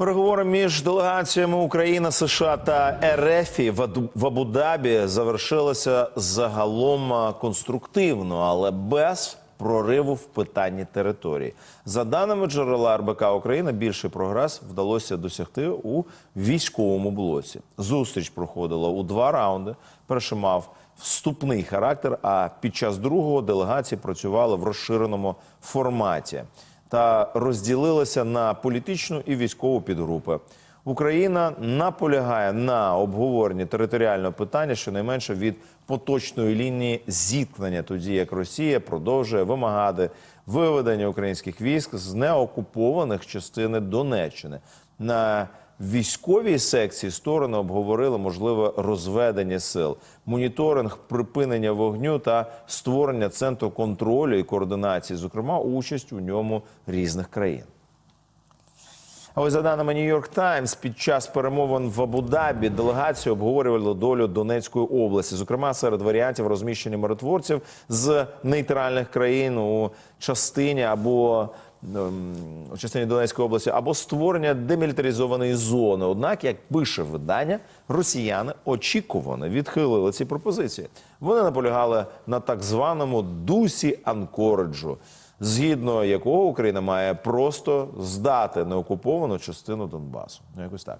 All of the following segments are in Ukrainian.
Переговори між делегаціями України, США та РФ в Абу-Дабі завершилися загалом конструктивно, але без прориву в питанні території. За даними джерела РБК України, більший прогрес вдалося досягти у військовому блоці. Зустріч проходила у два раунди. Перший мав вступний характер, а під час другого делегації працювали в розширеному форматі та розділилася на політичну і військову підгрупи. Україна наполягає на обговоренні територіального питання щонайменше від поточної лінії зіткнення, тоді як Росія продовжує вимагати виведення українських військ з неокупованих частини Донеччини. На військовій секції сторони обговорили можливе розведення сил, моніторинг припинення вогню та створення центру контролю і координації, зокрема участь у ньому різних країн. А ось за даними Нью-Йорк Таймс, під час перемовин в Абу-Дабі делегації обговорювали долю Донецької області, зокрема серед варіантів розміщення миротворців з нейтральних країн у частині або ем, у частині Донецької області, або створення демілітаризованої зони. Однак, як пише видання, росіяни очікувано відхилили ці пропозиції. Вони наполягали на так званому дусі Анкореджу згідно якого Україна має просто здати неокуповану частину Донбасу. Ну, якось так.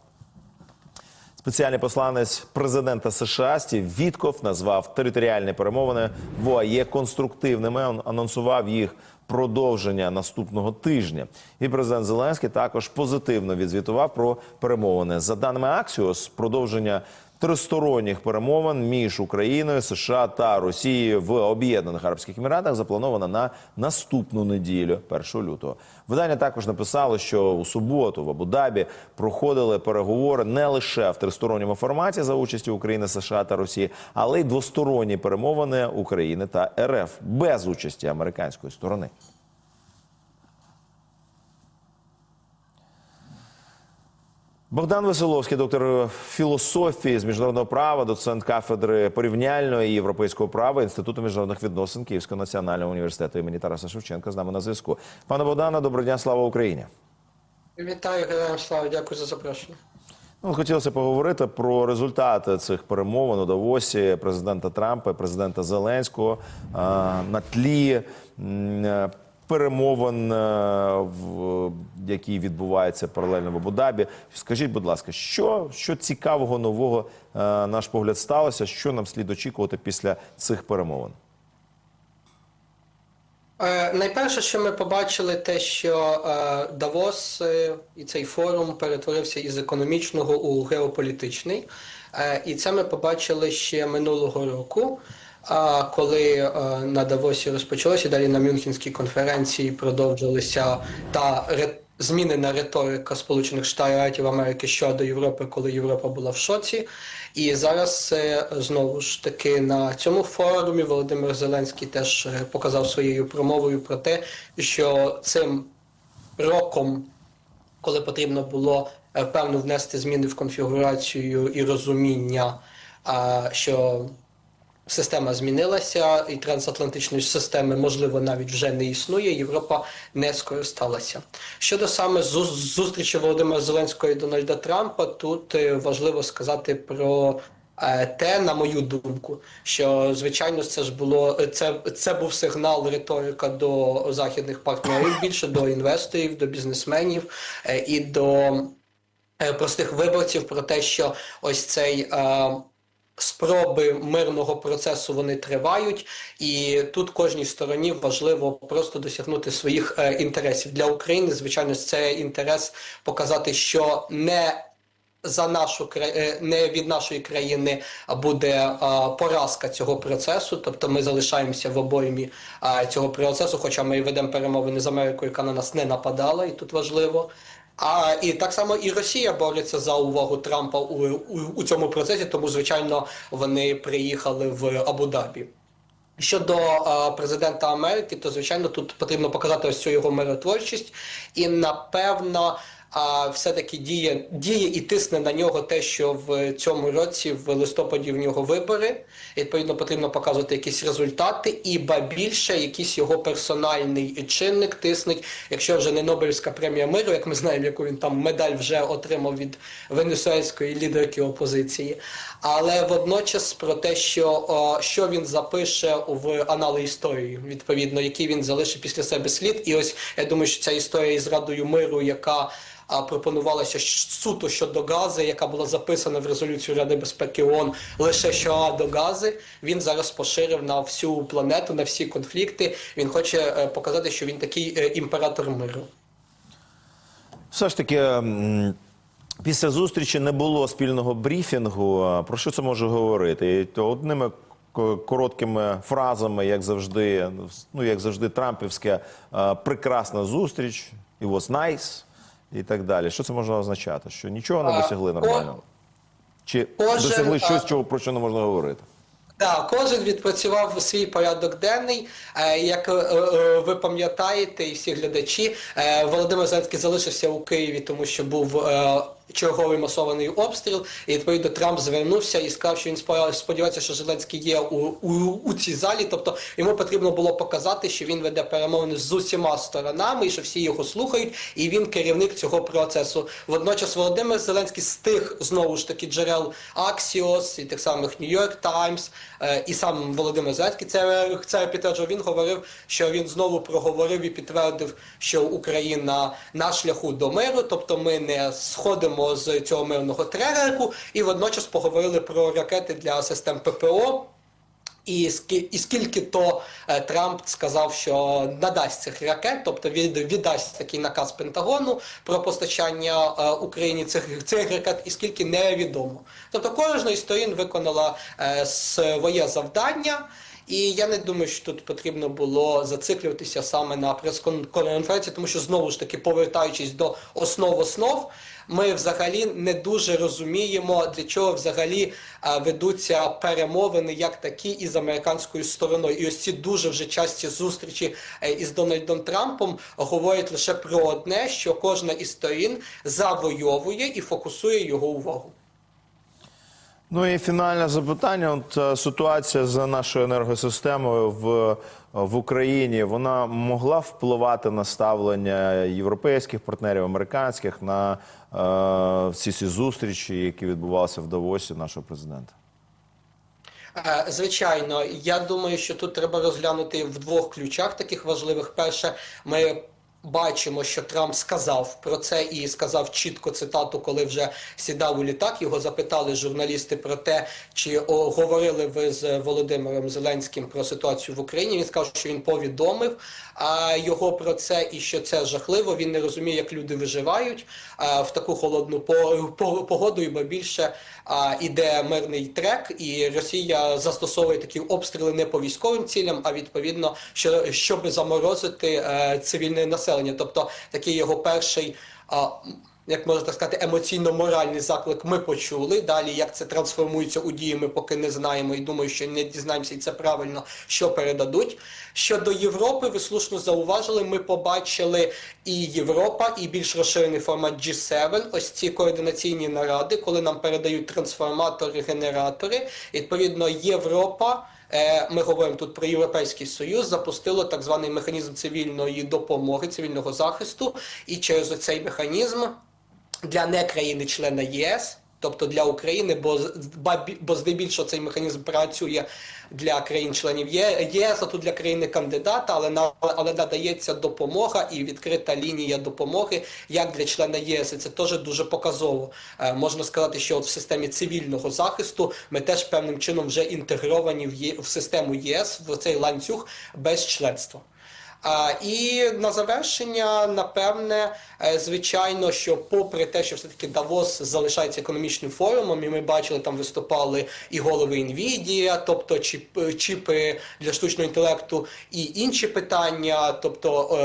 Спеціальний посланець президента США Стів Вітков назвав територіальні перемовини в ОАЄ конструктивними. Он анонсував їх продовження наступного тижня. І президент Зеленський також позитивно відзвітував про перемовини. За даними Аксіос, продовження тристоронніх перемовин між Україною, США та Росією в Об'єднаних Арабських Еміратах заплановано на наступну неділю, 1 лютого. Видання також написало, що у суботу в Абу-Дабі проходили переговори не лише в тристоронньому форматі за участю України, США та Росії, але й двосторонні перемовини України та РФ без участі американської сторони. Богдан Веселовський, доктор філософії з міжнародного права, доцент кафедри порівняльного і європейського права Інституту міжнародних відносин Київського національного університету імені Тараса Шевченка з нами на зв'язку. Пане Богдане, доброго дня, слава Україні. Вітаю, героям слава, дякую за запрошення. Ну, хотілося поговорити про результати цих перемовин у Давосі президента Трампа президента Зеленського на тлі перемовин, е, які відбуваються паралельно в Абу-Дабі. Скажіть, будь ласка, що, що цікавого нового е, наш погляд сталося? Що нам слід очікувати після цих перемовин? Е, найперше, що ми побачили, те, що Давос і цей форум перетворився із економічного у геополітичний. І це ми побачили ще минулого року, е, коли е, на Давосі розпочалося, далі на Мюнхенській конференції продовжилися та змінена риторика Сполучених Штатів Америки щодо Європи, коли Європа була в шоці. І зараз знову ж таки на цьому форумі Володимир Зеленський теж е, показав своєю промовою про те, що цим роком, коли потрібно було е, певно внести зміни в конфігурацію і розуміння, що система змінилася, і трансатлантичної системи, можливо, навіть вже не існує. Європа не скористалася. Щодо саме зу- зустрічі Володимира Зеленського і Дональда Трампа, тут е, важливо сказати про. е, Те, на мою думку, що звичайно це ж було це, це був сигнал риторика до західних партнерів, більше до інвесторів, до бізнесменів е, і до простих виборців про те, що ось цей спроби мирного процесу вони тривають, і тут кожній стороні важливо просто досягнути своїх е, інтересів для України. Звичайно, це інтерес показати, що не за нашу е, не від нашої країни буде е, поразка цього процесу, тобто ми залишаємося в обоймі е, цього процесу, хоча ми ведемо перемовини з Америкою, яка на нас не нападала, і тут важливо. А і так само і Росія бореться за увагу Трампа у, у, у цьому процесі, тому звичайно вони приїхали в Абу-Дабі. Щодо е, президента Америки, то звичайно тут потрібно показати ось цю його миротворчість, і напевно а все-таки діє, діє і тисне на нього те, що в цьому році, в листопаді, в нього вибори. Відповідно, потрібно показувати якісь результати, і ба більше якийсь його персональний чинник тиснуть. Якщо вже не Нобелівська премія миру, як ми знаємо, яку він там медаль вже отримав від венесуельської лідерки опозиції. Але водночас про те, що, о, що він запише в анали історії, відповідно, який він залишить після себе слід. І ось я думаю, що ця історія із Радою миру, яка а, пропонувалася суто щодо Гази, яка була записана в резолюцію Ради безпеки ООН лише щодо Гази. Він зараз поширив на всю планету, на всі конфлікти. Він хоче е, показати, що він такий е, імператор миру. Все ж таки, після зустрічі не було спільного брифінгу. Про що це може говорити? То одними короткими фразами, як завжди, ну як завжди, Трампівська прекрасна зустріч, it was nice і так далі. Що це може означати? Що нічого не досягли нормального? Чи Кожен, досягли щось, чого про що не можна говорити? Так, кожен відпрацював свій порядок денний. Е, Як е, е, ви пам'ятаєте, і всі глядачі, Володимир Зеленський залишився у Києві, тому що був черговий масований обстріл. І відповідно Трамп звернувся і сказав, що він сподівається, що Зеленський є у, у, у цій залі. Тобто йому потрібно було показати, що він веде перемовини з усіма сторонами, і що всі його слухають, і він керівник цього процесу. Водночас Володимир Зеленський з тих знову ж таки джерел Axios і тих самих York Times, е, і сам Володимир Зеленський це, це підтверджував. Він говорив, що він знову проговорив і підтвердив, що Україна на шляху до миру, тобто ми не сходимо з цього мирного тререку, і водночас поговорили про ракети для систем ППО. І, скі- і скільки то е, Трамп сказав, що надасть цих ракет, тобто від, віддасть такий наказ Пентагону про постачання е, Україні цих, цих ракет, і скільки невідомо. Тобто кожна із сторін виконала е, своє завдання. І я не думаю, що тут потрібно було зациклюватися саме на прес-конференції, тому що знову ж таки, повертаючись до основ основ, ми взагалі не дуже розуміємо, для чого взагалі е, ведуться перемовини як такі із американською стороною. І ось ці дуже вже часті зустрічі е, із Дональдом Трампом говорять лише про одне, що кожна із сторін завойовує і фокусує його увагу. Ну і фінальне запитання. От е, ситуація з нашою енергосистемою в, в Україні вона могла впливати на ставлення європейських партнерів, американських на е, всі ці зустрічі, які відбувалися в Давосі нашого президента. Е, Звичайно, я думаю, що тут треба розглянути в двох ключах таких важливих. Перше, ми бачимо, що Трамп сказав про це і сказав чітко цитату, коли вже сідав у літак. Його запитали журналісти про те, чи о, говорили ви з Володимиром Зеленським про ситуацію в Україні. Він сказав, що він повідомив а, його про це і що це жахливо. Він не розуміє, як люди виживають а, в таку холодну по- по- погоду, і ба більше а, іде мирний трек, і Росія застосовує такі обстріли не по військовим цілям, а відповідно, що щоб заморозити е, цивільне населення. Тобто такий його перший. А, як можна так сказати, емоційно-моральний заклик ми почули. Далі, як це трансформується у дії, ми поки не знаємо і думаю, що не дізнаємося, і це правильно, що передадуть. Щодо Європи, ви слушно зауважили, ми побачили і Європа, і більш розширений формат G7, ось ці координаційні наради, коли нам передають трансформатори, генератори. Відповідно, Європа. Е, Ми говоримо тут про Європейський Союз, запустило так званий механізм цивільної допомоги, цивільного захисту, і через цей механізм для не країни-члена ЄС, тобто для України, бо, бо здебільшого цей механізм працює для країн-членів ЄС, а тут для країни-кандидата, але, на, але надається допомога і відкрита лінія допомоги як для члена ЄС. І це теж дуже показово. Е, можна сказати, що от в системі цивільного захисту ми теж певним чином вже інтегровані в, Є- в систему ЄС, в цей ланцюг без членства. І на завершення, напевне, е, звичайно, що попри те, що все-таки Давос залишається економічним форумом, і ми бачили, там виступали і голови Nvidia, тобто чіп, чіпи для штучного інтелекту, і інші питання, тобто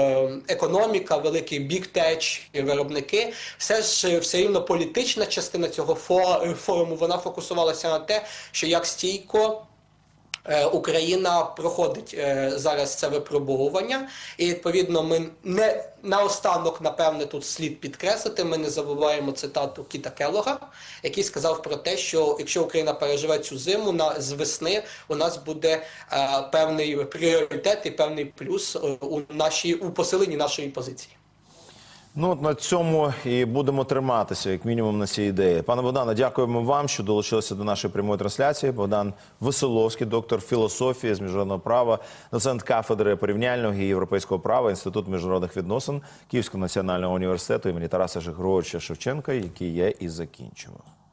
е, економіка, великий бік-теч, виробники, все ж все рівно політична частина цього фо- форуму вона фокусувалася на те, що як стійко Е, Україна проходить е, зараз це випробовування, і відповідно ми не наостанок, напевне, тут слід підкреслити. Ми не забуваємо цитату Кіта Келога, який сказав про те, що якщо Україна переживе цю зиму на з весни, у нас буде е, певний пріоритет і певний плюс е, у нашій у посиленні нашої позиції. Ну от на цьому і будемо триматися, як мінімум, на цій ідеї. Пане Богдане, дякуємо вам, що долучилися до нашої прямої трансляції. Богдан Веселовський, доктор філософії з міжнародного права, доцент кафедри порівняльного і європейського права, інститут міжнародних відносин Київського національного університету імені Тараса Жигровича Шевченка, який я і закінчував.